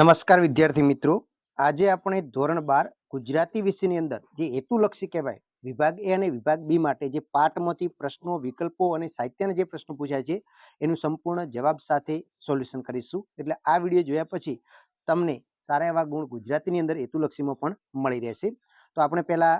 નમસ્કાર વિદ્યાર્થી મિત્રો. આજે આપણે ધોરણ બાર ગુજરાતી વિષયની અંદર જે હેતુલક્ષી કહેવાય, વિભાગ એ અને વિભાગ બી માટે જે પાઠમાંથી પ્રશ્નો, વિકલ્પો અને સાહિત્યના જે પ્રશ્નો પૂછાય છે, એનું સંપૂર્ણ જવાબ સાથે સોલ્યુશન કરીશું. એટલે આ વીડિયો જોયા પછી તમને સારા એવા ગુણ ગુજરાતીની અંદર હેતુલક્ષીમાં પણ મળી રહેશે. તો આપણે પહેલા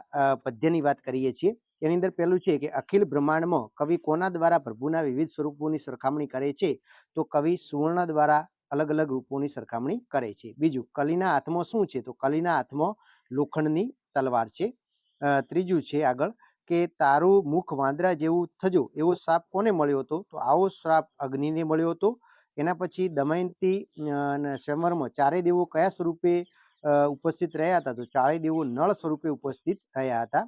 પદ્યની વાત કરીએ છીએ. એની અંદર પહેલું છે કે અખિલ બ્રહ્માંડમાં કવિ કોના દ્વારા પ્રભુના વિવિધ સ્વરૂપોની સરખામણી કરે છે? તો કવિ સુવર્ણ દ્વારા અલગ અલગ રૂપોની સરખામણી કરે છે. બીજું, કલીના હાથમાં શું છે? તો કલીના હાથમાં લોખંડની તલવાર છે. ત્રીજું છે આગળ કે તારું મુખ વાંદરા જેવું થજો. એવો શ્રાપ કોને મળ્યો હતો? તો આવો શ્રાપ અગ્નિને મળ્યો હતો. એના પછી દમયંતી સમરમાં ચારે દેવો કયા સ્વરૂપે ઉપસ્થિત રહ્યા હતા? તો ચારેય દેવો નળ સ્વરૂપે ઉપસ્થિત રહ્યા હતા.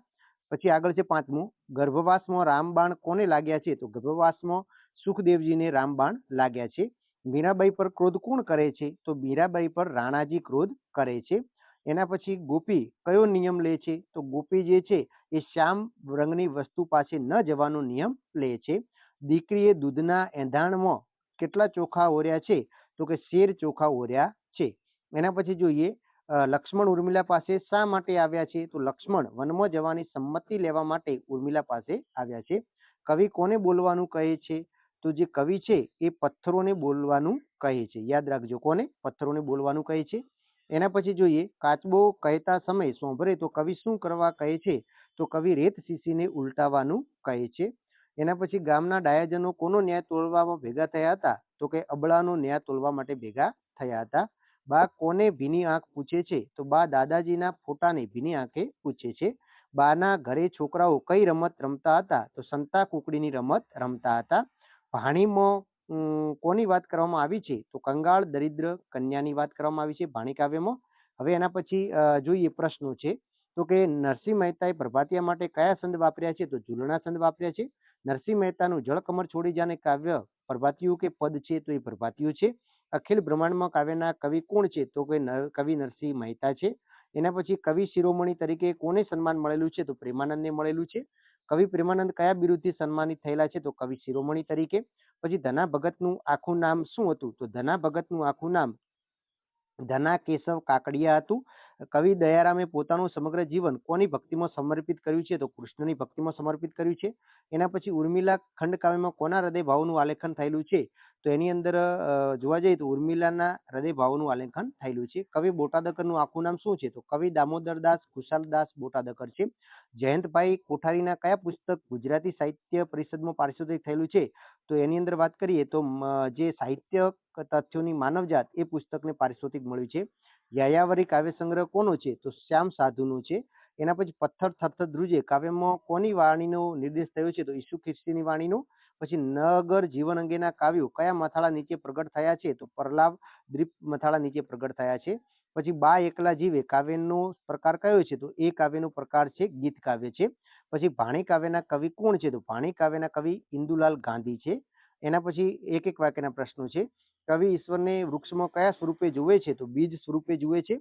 પછી આગળ છે પાંચમું, ગર્ભવાસમાં રામબાણ કોને લાગ્યા છે? તો ગર્ભવાસમાં સુખદેવજીને રામબાણ લાગ્યા છે. મીરાબાઈ પર ક્રોધ કોણ કરે છે? તો મીરાબાઈ પર રાણાજી ક્રોધ કરે છે. એના પછી ગોપી કયો નિયમ લે છે? તો ગોપી જે છે એ શ્યામ રંગની વસ્તુ પાસે ન જવાનો નિયમ લે છે. દીકરીએ દૂધના એંધાણમાં કેટલા ચોખા ઓર્યા છે? તો કે શેર ચોખા ઓર્યા છે. એના પછી જોઈએ લક્ષ્મણ ઉર્મિલા પાસે શા માટે આવ્યા છે? તો લક્ષ્મણ વનમાં જવાની સંમતિ લેવા માટે ઉર્મિલા પાસે આવ્યા છે. કવિ કોને બોલવાનું કહે છે? તો જે કવિ છે, એ પથ્થરોને બોલવાનું કહે છે. યાદ રાખજો કોને? પથ્થરોને બોલવાનું કહે છે. એના પછી જોઈએ, કાચબો કહેતા સમય સોંભરે તો કવિ શું કરવા કહે છે? તો કવિ રેત શીશીને ઉલટાવવાનું કહે છે. એના પછી ગામના ડાયાજનો કોનો ન્યાય તોડવામાં ભેગા થયા હતા? તો કે અબળાનો ન્યાય તોડવા માટે ભેગા થયા હતા. બા કોને ભીની આંખ પૂછે છે? તો બા દાદાજીના ફોટાને ભીની આંખે પૂછે છે. બાના ઘરે છોકરાઓ કઈ રમત રમતા હતા? તો સંતા કુકડીની રમત રમતા હતા. ભાણીમાં કોની વાત કરવામાં આવી છે? તો કંગાળ, દરિદ્ર કન્યાની વાત કરવામાં આવી છે, ભાણી કાવ્યમાં. હવે એના પછી જોઈએ પ્રશ્નો છે. તો કે નરસિંહ મહેતાએ પ્રભાતિયા માટે કયા સંદ વાપર્યા છે? તો ઝૂલણા સંદ વાપર્યા છે. નરસિંહ મહેતાનું જળકમર છોડી જાને કાવ્ય પ્રભાતિયું કે પદ છે તો એ પ્રભાતિયું છે. અખિલ બ્રહ્માંડમાં કાવ્યના કવિ કોણ છે? તો કે કવિ નરસિંહ મહેતા છે. એના પછી કવિ શિરોમણી તરીકે કોને સન્માન મળેલું છે? તો પ્રેમાનંદને મળેલું છે. કવિ પ્રેમાનંદ કયા બિરુદથી સન્માનિત થયેલા છે? તો કવિ શિરોમણી તરીકે. પછી ધના ભગતનું આખું નામ શું હતું? તો ધના ભગતનું આખું નામ ધના કેશવ કાકડિયા હતું. કવિ દયારામે પોતાનું સમગ્ર જીવન કોની ભક્તિમાં સમર્પિત કર્યું છે? તો કૃષ્ણની ભક્તિમાં સમર્પિત કર્યું છે. એના પછી ઉર્મિલા ખંડકાવ્યમાં કોના હૃદય ભાવનું આલેખન થયેલું છે? તો એની અંદર જોવા જઈએ તો ઉર્મિલાના હૃદયભાવનું આલેખન થયેલું છે. કવિ બોટાદકરનું આખું નામ શું છે? તો કવિ દામોદરદાસ કુશાલદાસ બોટાદકર છે. જયંતભાઈ કોઠારીના કયા પુસ્તક ગુજરાતી સાહિત્ય પરિષદમાં પારિતોષિક થયેલું છે? તો એની અંદર વાત કરીએ તો જે સાહિત્ય તથ્યોની માનવજાત એ પુસ્તકને પારિતોષિક મળ્યું છે. યાયાવરી કાવ્ય સંગ્રહ કોનો છે? તો શ્યામ સાધુનો છે. એના પછી પથ્થર થરથર ધ્રુજે કાવ્યમાં કોની વાણીનો નિર્દેશ થયો છે? તો ઈસુ ખ્રિસ્તીની વાણીનો. પછી નગર જીવન અંગેના કાવ્યો કયા મથાળા નીચે પ્રગટ થયા છે? તો પરલાવ દ્વીપ મથાળા નીચે પ્રગટ થયા છે. પછી બા એકલા જીવે કાવ્યનો પ્રકાર કયો છે? તો એ કાવ્યનો પ્રકાર છે ગીત કાવ્ય છે. પછી ભાણી કાવ્યના કવિ કોણ છે? તો ભાણી કાવ્યના કવિ ઇન્દુલાલ ગાંધી છે. એના પછી એક એક વાક્યના પ્રશ્નો છે. કવિ ઈશ્વરને વૃક્ષમાં કયા સ્વરૂપે જુએ છે? તો બીજ સ્વરૂપે જુએ છે.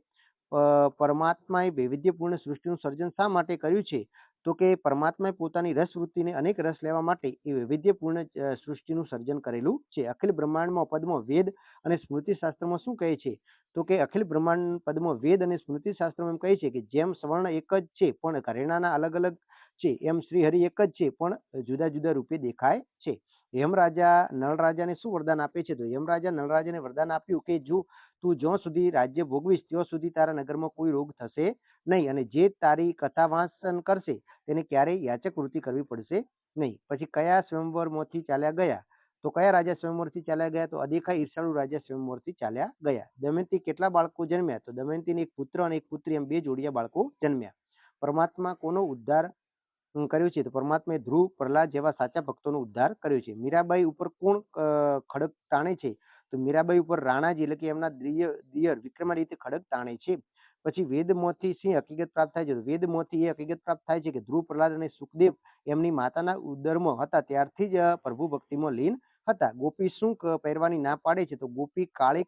પરમાત્માએ વૈવિધ્યપૂર્ણ સૃષ્ટિનું સર્જન શા માટે કર્યું છે? તો કે પરમાત્માએ પોતાની રસવૃત્તિને અનેક રસ લેવા માટે એ વૈવિધ્યપૂર્ણ સૃષ્ટિનું સર્જન કરેલું છે. અખિલ બ્રહ્માંડમાં પદમાં, વેદ અને સ્મૃતિ શાસ્ત્રમાં શું કહે છે? તો કે અખિલ બ્રહ્માંડ, પદમાં, વેદ અને સ્મૃતિ શાસ્ત્રમાં એમ કહે છે કે જેમ સવર્ણ એક જ છે, પણ ઘરેણાના અલગ અલગ છે. એમ શ્રીહરિ એક જ છે, પણ જુદા જુદા રૂપે દેખાય છે. યમરાજા નળરાજાને શું વરદાન આપે છે? તો યમરાજા નળરાજાને વરદાન આપ્યું કે, જો તું જ્યાં સુધી રાજ્ય ભોગવીશ, ત્યાં સુધી તારા નગરમાં કોઈ રોગ થશે નહીં અને જે તારી કથા વાંચન કરશે તેને ક્યારેય યાચક વૃત્તિ કરવી પડશે નહીં. પછી કયા સ્વયંવરમાંથી ચાલ્યા ગયા? તો કયા રાજા સ્વયંવરથી ચાલ્યા ગયા? તો અદેખા ઈર્ષાળુ રાજા સ્વયંવરથી ચાલ્યા ગયા. દમયંતી કેટલા બાળકો જન્મ્યા? તો દમયંતીને એક પુત્ર અને એક પુત્રી એમ બે જોડિયા બાળકો જન્મ્યા. પરમાત્મા કોનો ઉદ્ધાર કર્યો છે. તો પરમાત્માએ ધ્રુવ, પ્રહલાદ જેવા સાચા ભક્તોનો ઉદ્ધાર કર્યો છે. મીરાબાઈ ઉપર કોણ ખડક તાણે છે? તો મીરાબાઈ ઉપર રાણાજી, એટલે કે એમના દિયર વિક્રમાદિત્ય ખડક તાણે છે. પછી વેદમાંથી શી હકીકત પ્રાપ્ત થાય છે. વેદમાંથી એ હકીકત પ્રાપ્ત થાય છે કે ધ્રુવ, પ્રહલાદ અને સુખદેવ એમની માતાના ઉદરમાં હતા. ત્યારથી જ પ્રભુ ભક્તિમાં લીન હતા. ગોપી શું પહેરવાની ના પાડે છે? તો ગોપી કાળી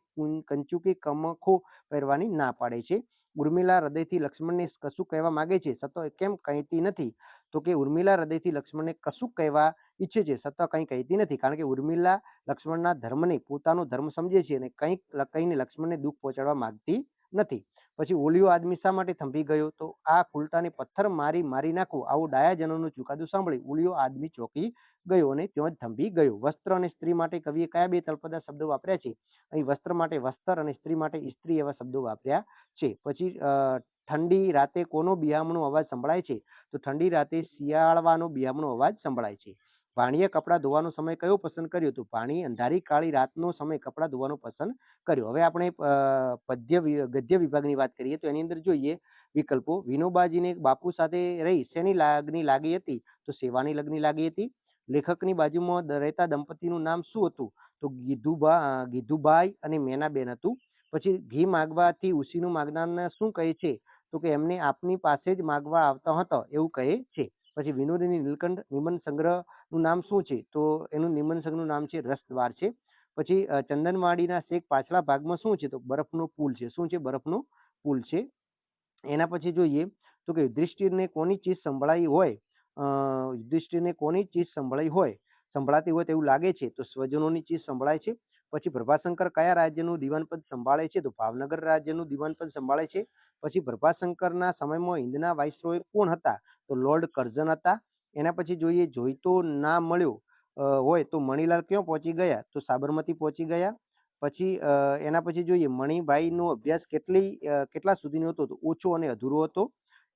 કંચુકી કમખો પહેરવાની ના પાડે છે. ઉર્મિલા હૃદયથી લક્ષ્મણને કશું કહેવા માંગે છે? સતો, કેમ કહેતી નથી? તો કે ઉર્મિલા હૃદયથી લક્ષ્મણને કશું કહેવા ઈચ્છે છે. છતાં કંઈ કહેતી નથી, કારણ કે ઉર્મિલા લક્ષ્મણના ધર્મને પોતાનો ધર્મ સમજે છે અને કંઈક કહીને લક્ષ્મણને દુઃખ પહોંચાડવા માંગતી નથી. પછી ઓલિયો આદમી શા માટે થંભી ગયો? તો આ ખુલતાને પથ્થર મારી મારી નાખો, આવો ડાયાજનોનો ચુકાદો સાંભળી ઓલિયો આદમી ચોકી ગયો અને ત્યાં જ થંભી ગયો. વસ્ત્ર અને સ્ત્રી માટે કવિએ કયા બે તળપદા શબ્દો વાપર્યા છે? અહીં વસ્ત્ર માટે વસ્ત્ર અને સ્ત્રી માટે સ્ત્રી એવા શબ્દો વાપર્યા છે. પછી ઠંડી રાતે કોનો બિહામણો અવાજ સંભળાય છે? તો ઠંડી રાતે શિયાળવાનો બિહામણો અવાજ સંભળાય છે. ભાણીએ કપડાં ધોવાનો સમય કયો પસંદ કર્યો? તો ભાણી અંધારી કાળી રાતનો સમય કપડાં ધોવાનો પસંદ કર્યો. હવે આપણે પદ્ય ગદ્ય વિભાગની વાત કરીએ તો એની અંદર જોઈએ, વિકલ્પો. વિનોબાજીને બાપુ સાથે રહી શેની લાગણી લાગી હતી? તો સેવાની લગ્ની લાગી હતી. લેખકની બાજુમાં રહેતા દંપતીનું નામ શું હતું? તો ગીધુભા ગીધુભાઈ અને મેનાબેન હતું. પછી ઘી માગવાથી ઉસીનું માગનારને શું કહે છે? તો કે એમને આપની પાસે જ માગવા આવતા હતા, એવું કહે છે. પછી વિનોદની નીલકંઠ નિબંધ સંગ્રહનું નામ શું છે? તો એનું નિબંધ સંગ્રહનું નામ છે રસદ્વાર છે. પછી ચંદનવાડીના શેખ પાછલા ભાગમાં શું છે? તો બરફનો પુલ છે. શું છે બરફનો પુલ છે? એના પછી જોઈએ, તો કે યુધિષ્ઠિરને કોની ચીજ સંભળાઈ હોય? યુધિષ્ઠિરને કોની ચીજ સંભળાઈ હોય? સંભળાતી હોય તેવું લાગે છે. તો સ્વજનોની ચીજ સંભળાય છે. પછી પ્રભાશંકર કયા રાજ્યનું દિવાનપદ સંભાળે છે? તો ભાવનગર રાજ્યનું દિવાનપદ સંભાળે છે. પછી પ્રભાશંકરના સમયમાં હિન્દના વાઇસરોય કોણ હતા? તો લોર્ડ કર્ઝન હતા. એના પછી જોઈએ જોઈતો ના મળ્યો હોય તો મણીલાલ ક્યાં પહોંચી ગયા? તો સાબરમતી પહોંચી ગયા. પછી એના પછી જોઈએ, મણિભાઈનો અભ્યાસ કેટલી કેટલા સુધીનો હતો? તો ઓછો અને અધૂરો હતો.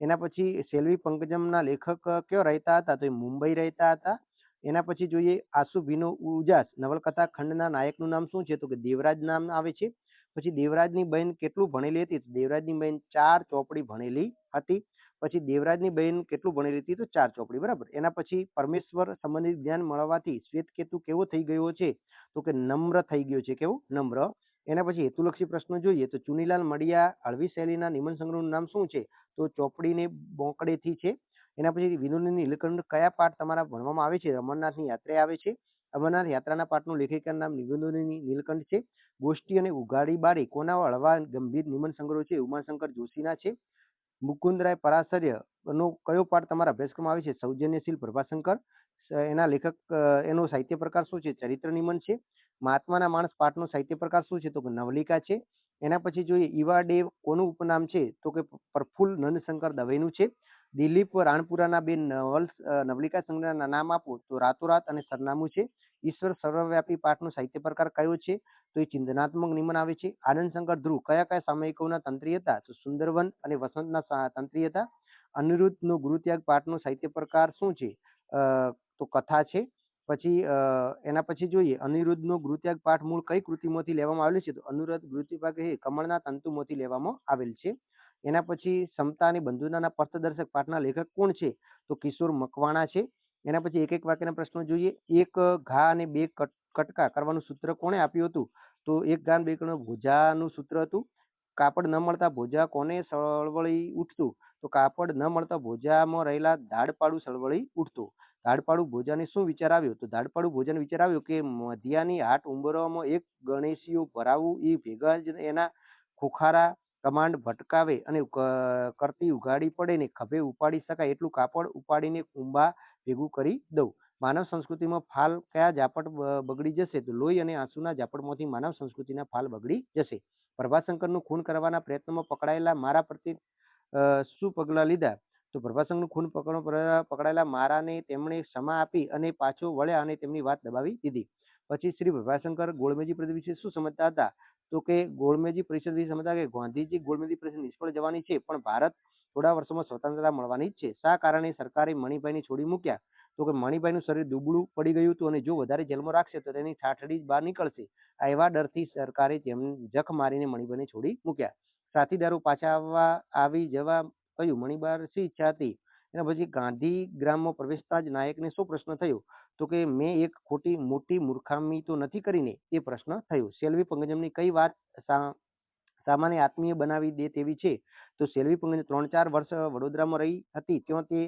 એના પછી સેલ્વી પંકજમના લેખક ક્યાં રહેતા હતા? તો એ મુંબઈ રહેતા હતા. એના પછી જોઈએ આસુભીનો ઉજાસ, નવલકથા ખંડના નાયકનું નામ શું છે? તો કે દેવરાજ નામ આવે છે. પછી દેવરાજની બહેન કેટલું ભણેલી હતી? દેવરાજની બહેન ચાર ચોપડી ભણેલી હતી. પછી દેવરાજની બહેન કેટલું ભણેલી હતી? તો ચાર ચોપડી, બરાબર. એના પછી પરમેશ્વર સંબંધિત જ્ઞાન મળવાથી શ્વેતકેતુ કેવો થઈ ગયો છે? તો કે નમ્ર થઈ ગયો છે. કેવો? નમ્ર. એના પછી હેતુલક્ષી પ્રશ્નો જોઈએ. તો ચુનીલાલ મડિયા હળવી શૈલીના નિબંધ સંગ્રહનું નામ શું છે? તો ચોપડીને બોંકડેથી છે. એના પછી વિનોદની નીલકંઠ કયા પાઠ તમારા ભણવામાં આવે છે? અમરનાથની યાત્રા આવે છે. અમરનાથ યાત્રાના પાઠનું લેખિકાનું નામ નિબંધોની નીલકંઠ છે. ગોષ્ઠી અને ઉઘાડી બારી કોના હળવા ગંભીર નિબંધ સંગ્રહો છે? ઉમાશંકર જોશીના છે. મુકુંદરાય પરાશર્યનો કયો પાઠ તમારા અભ્યાસક્રમમાં આવે છે? સૌજન્યશીલ પ્રભાશંકર એના લેખક એનો સાહિત્ય પ્રકાર શું છે? ચરિત્ર નિબંધ છે. મહાત્માના માણસ પાઠનો સાહિત્ય પ્રકાર શું છે? તો કે નવલિકા છે. એના પછી જોઈએ ઈવા ડે કોનું ઉપનામ છે? તો કે પ્રફુલ્લ નંદશંકર દવેનું છે. દિલીપ રાણપુરાના બે નવલ નવલિકા સંગ્રહના નામ આપો તો રાતોરાત અને સરનામું છે. ઈશ્વર સર્વવ્યાપી પાઠનો સાહિત્ય પ્રકાર કયો છે? તો એ ચિંતનાત્મક નિમન આવે છે. આનંદ શંકર ધ્રુવ કયા કયા સામયિકોના તંત્રી હતા? તો સુંદરવન અને વસંતના તંત્રી હતા. અનિરુદ્ધનો ગૃહત્યાગ પાઠનો સાહિત્ય પ્રકાર શું છે? તો કથા છે. પછી એના પછી જોઈએ. અનિરુદ્ધનો ગુરુત્યાગ પાઠ મૂળ કઈ કૃતિમાંથી લેવામાં આવેલું છે? તો અનિરુદ્ધ ગૃહત્યાગ એ કમળના તંતુમાંથી લેવામાં આવેલ છે. એના પછી સમતા અને બંધુતાના પથદર્શક પાઠના લેખક કોણ છે? તો કિશોર મકવાણા છે. એના પછી એક એક વાક્યના પ્રશ્નો જોઈએ. એક ઘા અને બે કટ- કટકા કરવાનું સૂત્ર કોણે આપ્યું હતું? તો એક ઘા બે કટકા ભોજાનું સૂત્ર હતું. કાપડ ન મળતા ભોજા કોને સળવળી ઉઠતું? તો કાપડ ન મળતા ભોજામાં રહેલા ધાડપાડું સળવળી ઉઠતું. ધાડપાડું ભોજાને શું વિચાર આવ્યો? તો ધાડપાડું ભોજાને વિચાર આવ્યો કે મધ્યાની હાટ ઉંબરવામાં એક ગણેશીઓ ભરાવું એ ભેગા જ એના ખોખારા કમાન્ડ ભટકાવે અને કરતી ઉઘાડી પડે ને ખભે ઉપાડી શકાય એટલું કાપડ ઉપાડીને કુંભા ભેગું કરી દઉં. માનવ સંસ્કૃતિમાં ફાલ કયા ઝાપટ બગડી જશે? તો લોહી અને આંસુના ઝાપટમાંથી માનવ સંસ્કૃતિના ફાલ બગડી જશે. પ્રભાશંકરનું ખૂન કરવાના પ્રયત્નમાં પકડાયેલા મારા પ્રત્યે શું પગલાં લીધા? તો પ્રભાશંકરનું ખૂન પકડ પકડાયેલા મારાને તેમણે ક્ષમા આપી અને પાછો વળ્યા અને તેમની વાત દબાવી દીધી. પછી શ્રી પ્રભાશંકર ગોળમેજી પ્રદેશ વિશે શું સમજતા હતા? તો કે ગોળમેજી પરિષદ વિશે સમજતા કે ગાંધીજી ગોળમેજી પરિષદ નિષ્ફળ જવાની છે, પણ ભારત થોડા વર્ષોમાં સ્વતંત્રતા મળવાની જ છે. શા કારણે સરકારે મણિભાઈને છોડી મૂક્યા? તો કે મણિભાઈનું શરીર દુબળું પડી ગયું હતું અને જો વધારે જેલમાં રાખશે તો તેની ઠાઠડી બહાર નીકળશે. આ એવા ડરથી સરકારે તેમને જખ મારીને મણિભાઈને છોડી મૂક્યા. સાથીદારો પાછા આવવા આવી જવા કહ્યું. મણિબાર શી ઈચ્છા હતી એના પછી ગાંધી ગ્રામમાં પ્રવેશતા જ નાયકને શું પ્રશ્ન થયો? તો કે મેં એક ખોટી મોટી મૂર્ખામી તો નથી કરીને એ પ્રશ્ન થયો. સેલ્વી પંકજમની કઈ વાત સામાન્ય આત્મીય બનાવી દે તેવી છે? તો સેલ્વી પંકજ ત્રણ ચાર વર્ષ વડોદરામાં રહી હતી. ત્યાં તે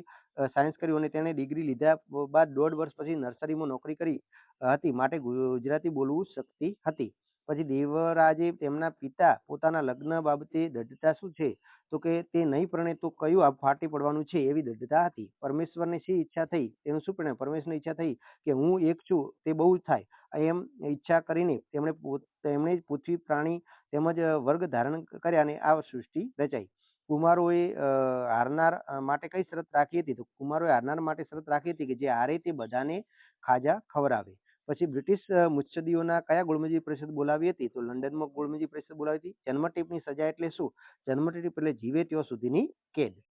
સાયન્સ કર્યું અને તેણે ડિગ્રી લીધા બાદ દોઢ વર્ષ પછી નર્સરીમાં નોકરી કરી હતી. માટે ગુજરાતી બોલવું શકતી હતી. પછી દેવરાજે તેમના પિતા પોતાના લગ્ન બાબતે દઢતા શું છે? તો કે તે નહીં પરણે તો કયું આ ફાટી પડવાનું છે એવી દઢતા હતી. પરમેશ્વરની શી ઈચ્છા થઈ? તેનું શું પરિણામ? પરમેશ્વરની ઈચ્છા થઈ કે હું એક છું, તે બહુ થાય. એમ ઈચ્છા કરીને તેમણે તેમણે પૃથ્વી પ્રાણી તેમજ વર્ગ ધારણ કર્યા અને આ સૃષ્ટિ રચાઈ. કુમારોએ હારનાર માટે કઈ શરત રાખી હતી? તો કુમારોએ હારનાર માટે શરત રાખી હતી કે જે હારે તે બધાને ખાજા ખવડાવે. પછી બ્રિટિશ અ, કયા ગોળમેજી પરિષદ બોલાવી હતી? તો લંડનમાં ગોળમેજી પરિષદ બોલાવી હતી. જન્મટીપની સજા એટલે શું? જન્મટીપ એટલે જીવે ત્યાં સુધીની કેદ.